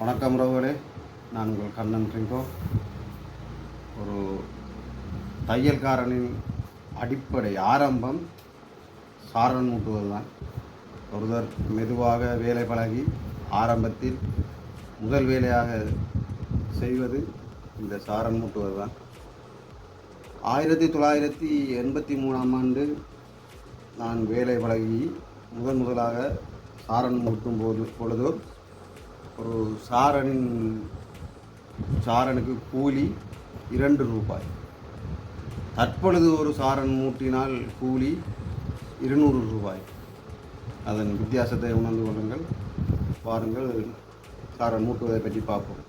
வணக்கம் உறவுகளே. நான் உங்கள் கண்ணன் ரிங்கோ. ஒரு தையல்காரனின் அடிப்படை ஆரம்பம் சாரன் மூட்டுவது தான் ஒருவர் மெதுவாக வேலை பழகி ஆரம்பத்தில் முதல் வேலையாக செய்வது இந்த சாரன் மூட்டுவது தான் ஆயிரத்தி தொள்ளாயிரத்தி எண்பத்தி மூணாம் ஆண்டு நான் வேலை பழகி முதன் முதலாக சாரன் மூட்டும் போது பொழுது ஒரு சாரனின் சாரனுக்கு கூலி இரண்டு ரூபாய். தற்பொழுது ஒரு சாரன் மூட்டினால் கூலி இருநூறு ரூபாய். அதன் வித்தியாசத்தை உணர்ந்து கொள்ளுங்கள். பாருங்கள் சாரன் மூட்டுவதை பற்றி பார்ப்போம்.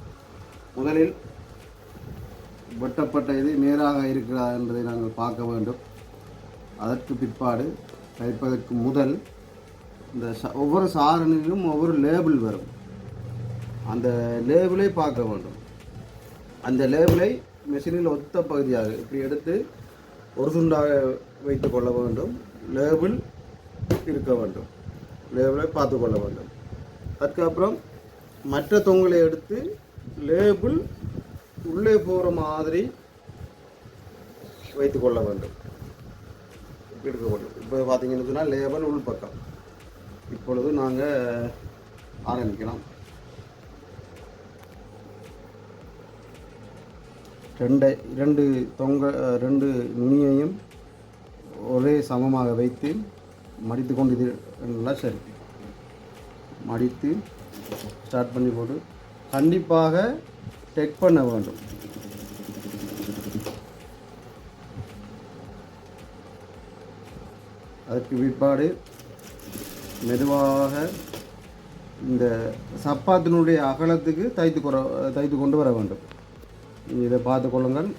முதலில் வெட்டப்பட்ட இது நேராக இருக்கிறதா என்பதை நாங்கள் பார்க்க வேண்டும். அதற்கு பிற்பாடு தைப்பதற்கு முதல் இந்த ஒவ்வொரு சாரனிலும் ஒவ்வொரு லேபிள் வரும். அந்த லேபிளை பார்க்க வேண்டும். அந்த லேபிளை மெஷினில் ஒத்த பகுதியாக இப்படி எடுத்து ஒரு துண்டாக வைத்து கொள்ள வேண்டும். லேபிள் இருக்க வேண்டும். லேபிளை பார்த்து கொள்ள வேண்டும். அதுக்கப்புறம் மற்ற தொங்கலை எடுத்து லேபிள் உள்ளே போகிற மாதிரி வைத்து கொள்ள வேண்டும். எடுக்க வேண்டும். இப்போ பார்த்தீங்கன்னு சொன்னால் லேபிள் உள்பக்கம் இப்பொழுது நாங்கள் ஆரம்பிக்கலாம். ரெண்டு இரண்டு தொங்க ரெண்டு நுனியையும் ஒரே சமமாக வைத்து மடித்து கொண்டு இது நல்லா சரி மடித்து ஸ்டார்ட் பண்ணி போட்டு கண்டிப்பாக டெக் பண்ண வேண்டும். அதற்கு பிற்பாடு மெதுவாக இந்த சப்பாத்தினுடைய அகலத்துக்கு தைத்து கொற தைத்து கொண்டு வர வேண்டும். இதை பார்த்து கொள்ளுங்கள்.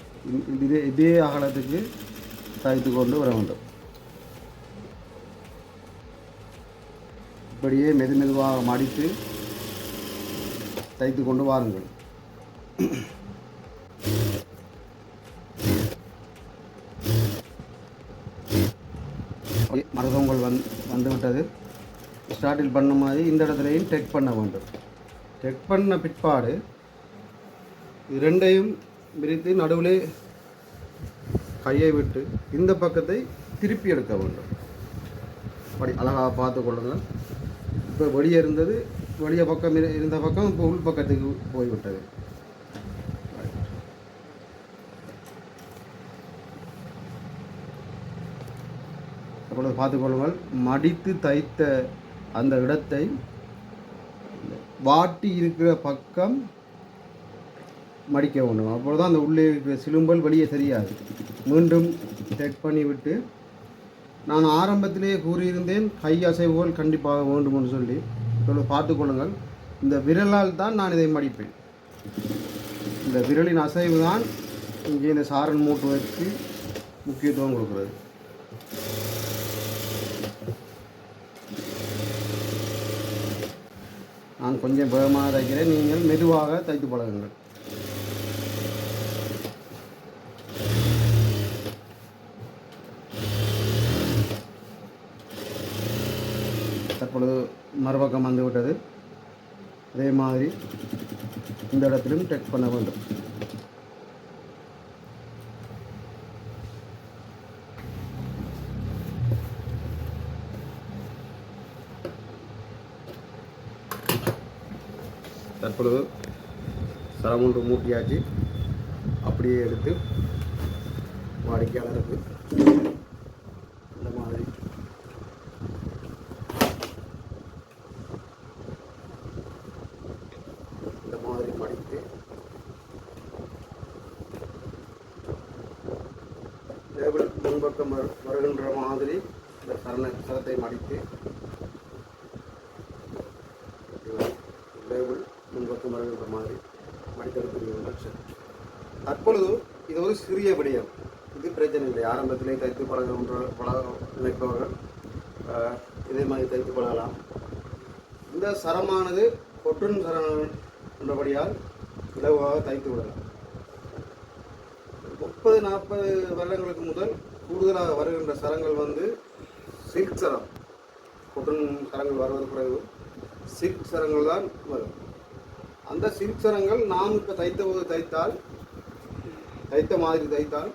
இதே இதே அகலத்துக்கு தைத்து கொண்டு வர வேண்டும். இப்படியே மெது மெதுவாக மடித்து தைத்து கொண்டு வாருங்கள். மருதங்கள் வந் வந்துவிட்டது. ஸ்டார்டில் பண்ண மாதிரி இந்த இடத்துலையும் டெக் பண்ண வேண்டும். டெக் பண்ண பிற்பாடு இரண்டையும் விரித்து நடுவிலே கையை விட்டு இந்த பக்கத்தை திருப்பி எடுக்க வேண்டும். அப்படி அழகாக பார்த்து கொள்ளுங்கள். இப்போ வெளியே இருந்தது வெளியே பக்கம் இரு- இருந்த பக்கம் இப்போ உள் பக்கத்துக்கு போய்விட்டது. அப்பொழுது பார்த்துக்கொள்ளுங்கள் மடித்து தைத்த அந்த இடத்தை வாட்டி இருக்கிற பக்கம் மடிக்க வேண்டும். தான் அந்த உள்ளே இருக்கிற சிலும்பல் வெளியே தெரியாது. மீண்டும் செக் பண்ணிவிட்டு நான் ஆரம்பத்திலே கூறியிருந்தேன் கை அசைவுகள் கண்டிப்பாக வேண்டும் என்று சொல்லி. இப்பொழுது பார்த்துக்கொள்ளுங்கள் இந்த விரலால் தான் நான் இதை மடிப்பேன். இந்த விரலின் அசைவு தான் இங்கே இந்த சாரன் மூட்டுவதற்கு முக்கியத்துவம் கொடுக்கிறது. நான் கொஞ்சம் வேகமாக தைக்கிறேன். நீங்கள் மெதுவாக தைத்து பழகுங்கள். தற்பொழுது மறுபக்கம் வந்து விட்டது அதே மாதிரி இந்த இடத்திலும் டெக் பண்ண வேண்டும். தற்பொழுது சரமொன்று மூட்டியாச்சு அப்படியே எடுத்து வாடிக்கையாளருக்கு இந்த மாதிரி இந்த மாதிரி மடித்து பக்கம் முன்பக்கம் வருகின்ற மாதிரி இந்த சரண சரத்தை மடித்து லேபிள் முன்பக்கம் வருகின்ற மாதிரி மடித்தெடுக்கிறீர்கள் தற்பொழுது இது ஒரு சிறிய விடயம். இது பிரச்சனை இல்லை. ஆரம்பத்திலே தைத்து பழகுகின்ற பழக நினைப்பவர்கள் இதே மாதிரி தைத்து பழகலாம். இந்த சரமானது கொட்டுன் சரம் என்றபடியால் இலவாக தைத்து விடலாம். முப்பது நாற்பது வருடங்களுக்கு முதல் கூடுதலாக வருகின்ற சரங்கள் வந்து சில்க் சரம். கொட்டன் சரங்கள் வருவது குறைவு. சில்க் சரங்கள் தான் வரும். அந்த சில்க் சரங்கள் நாம் இப்போ தைத்த போது தைத்தால் தைத்த மாதிரி தைத்தால்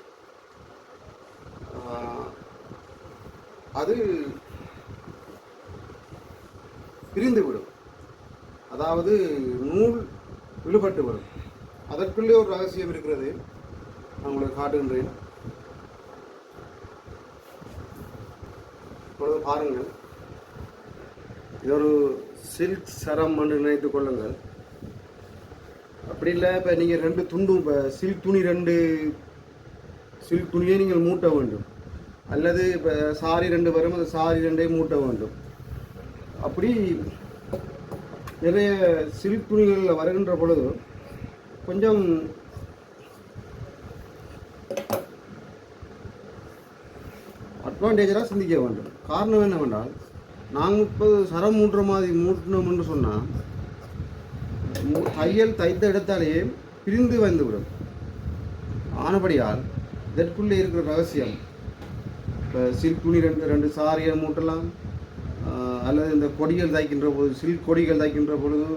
அது பிரிந்துவிடும். அதாவது நூல் விழுபட்டு வரும். அதற்குள்ளே ஒரு ரகசியம் இருக்கிறது. நான் உங்களுக்கு காட்டுகின்றேன். இப்பொழுது பாருங்கள். இது ஒரு சில்க் சரம் என்று நினைத்துக் கொள்ளுங்கள். அப்படி இல்லை இப்போ நீங்கள் ரெண்டு துண்டும் இப்போ சில்க் துணி ரெண்டு சில்க் துணியை நீங்கள் மூட்ட வேண்டும். அல்லது இப்போ சாரி ரெண்டு வரும் அந்த சாரி ரெண்டையும் மூட்ட வேண்டும். அப்படி நிறைய சில்க் துணிகளில் வருகின்ற பொழுது கொஞ்சம் அட்வான்டேஜராக சிந்திக்க வேண்டும். காரணம் என்னவென்றால் நாங்கள் முப்பது சரம் மூட்டுற மாதிரி மூட்டினோம் என்று சொன்னால் தையல் தைத்த இடத்தாலேயே பிரிந்து வந்துவிடும். ஆனபடியால் இதற்குள்ளே இருக்கிற ரகசியம் இப்போ சில்க் துணி ரெண்டு ரெண்டு சாரியை மூட்டலாம் அல்லது இந்த கொடிகள் தைக்கின்ற பொழுது சில்க் கொடிகள் தைக்கின்ற பொழுது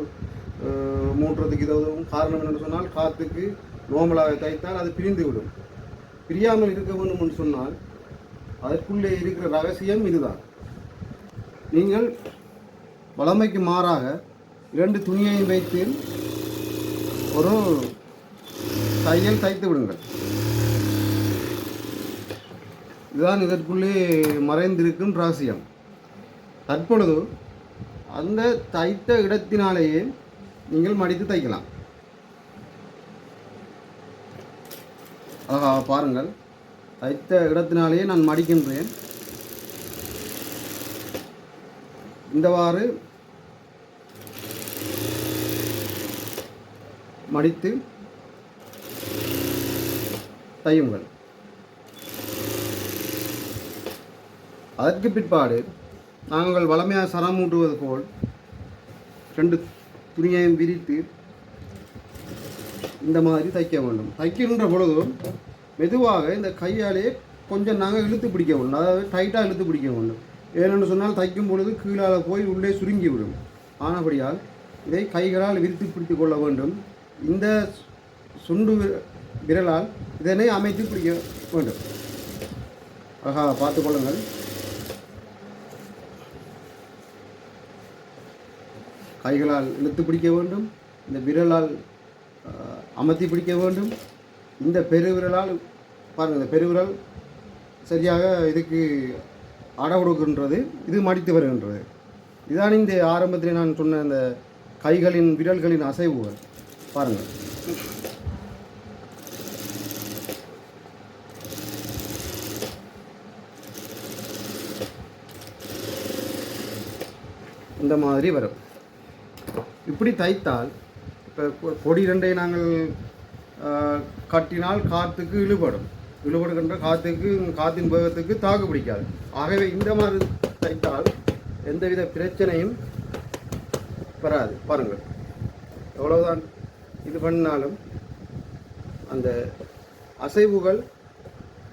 மூட்டுறதுக்கு இது உதவும். காரணம் என்னென்னு சொன்னால் காற்றுக்கு நோமலாக தைத்தால் அது பிரிந்து விடும் பிரியாமல் இருக்க வேண்டும் என்று சொன்னால் அதற்குள்ளே இருக்கிற ரகசியம் இதுதான். நீங்கள் வளமைக்கு மாறாக இரண்டு துணியையும் வைத்து ஒரு தையல் தைத்து விடுங்கள். இதுதான் இதற்குள்ளே மறைந்திருக்கும் ரகசியம். தற்பொழுது அந்த தைத்த இடத்தினாலேயே நீங்கள் மடித்து தைக்கலாம். ஆஹா பாருங்கள். தைத்த இடத்தினாலேயே நான் மடிக்கின்றேன். இந்தவாறு மடித்து தையுங்கள். அதற்கு பிற்பாடு நாங்கள் வளமையாக சரம் மூட்டுவது போல் ரெண்டு துணியையும் விரித்து இந்த மாதிரி தைக்க வேண்டும். தைக்கின்ற பொழுது மெதுவாக இந்த கையாலே கொஞ்சம் நாங்கள் இழுத்து பிடிக்க வேண்டும். அதாவது டைட்டாக இழுத்து பிடிக்க வேண்டும். ஏனென்று சொன்னால் தைக்கும் பொழுது கீழால் போய் உள்ளே சுருங்கி விடும். ஆனபடியால் இதை கைகளால் விரித்து பிடித்து கொள்ள வேண்டும். இந்த சுண்டு விரலால் இதனை அமைத்து பிடிக்க வேண்டும். ஆகா பார்த்து கொள்ளுங்கள். கைகளால் இழுத்து பிடிக்க வேண்டும். இந்த விரலால் அமர்த்தி பிடிக்க வேண்டும். இந்த பெருவிரலால் பாருங்கள் இந்த பெருவிரல் சரியாக இதுக்கு அட கொடுக்கின்றது இது மடித்து வருகின்றது. இதான் இந்த ஆரம்பத்தில் நான் சொன்ன இந்த கைகளின் விரல்களின் அசைவுகள். பாருங்கள் இந்த மாதிரி வரும். இப்படி தைத்தால் இப்போ கொடி ரெண்டை நாங்கள் கட்டினால் காற்றுக்கு இழுபடும். இழுபடுகின்ற காற்றுக்கு காற்றின் வேகத்துக்கு தாக்கு பிடிக்காது. ஆகவே இந்த மாதிரி தைத்தால் எந்தவித பிரச்சனையும் வராது. பாருங்கள். எவ்வளவுதான் இது பண்ணாலும் அந்த அசைவுகள்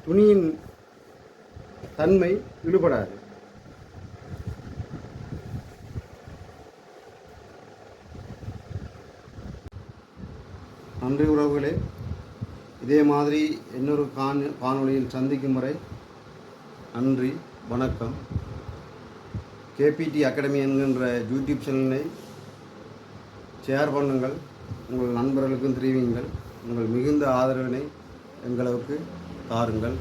துணியின் தன்மை இழுபடாது. நன்றி உறவுகளே. இதே மாதிரி இன்னொரு காண் காணொளியில் சந்திக்கும் வரை நன்றி வணக்கம். கேபிடி அகாடமி என்கின்ற யூடியூப் சேனலை ஷேர் பண்ணுங்கள். உங்கள் நண்பர்களுக்கும் தெரிவிங்கள் உங்கள் மிகுந்த ஆதரவினை எங்களுக்கு தாருங்கள்.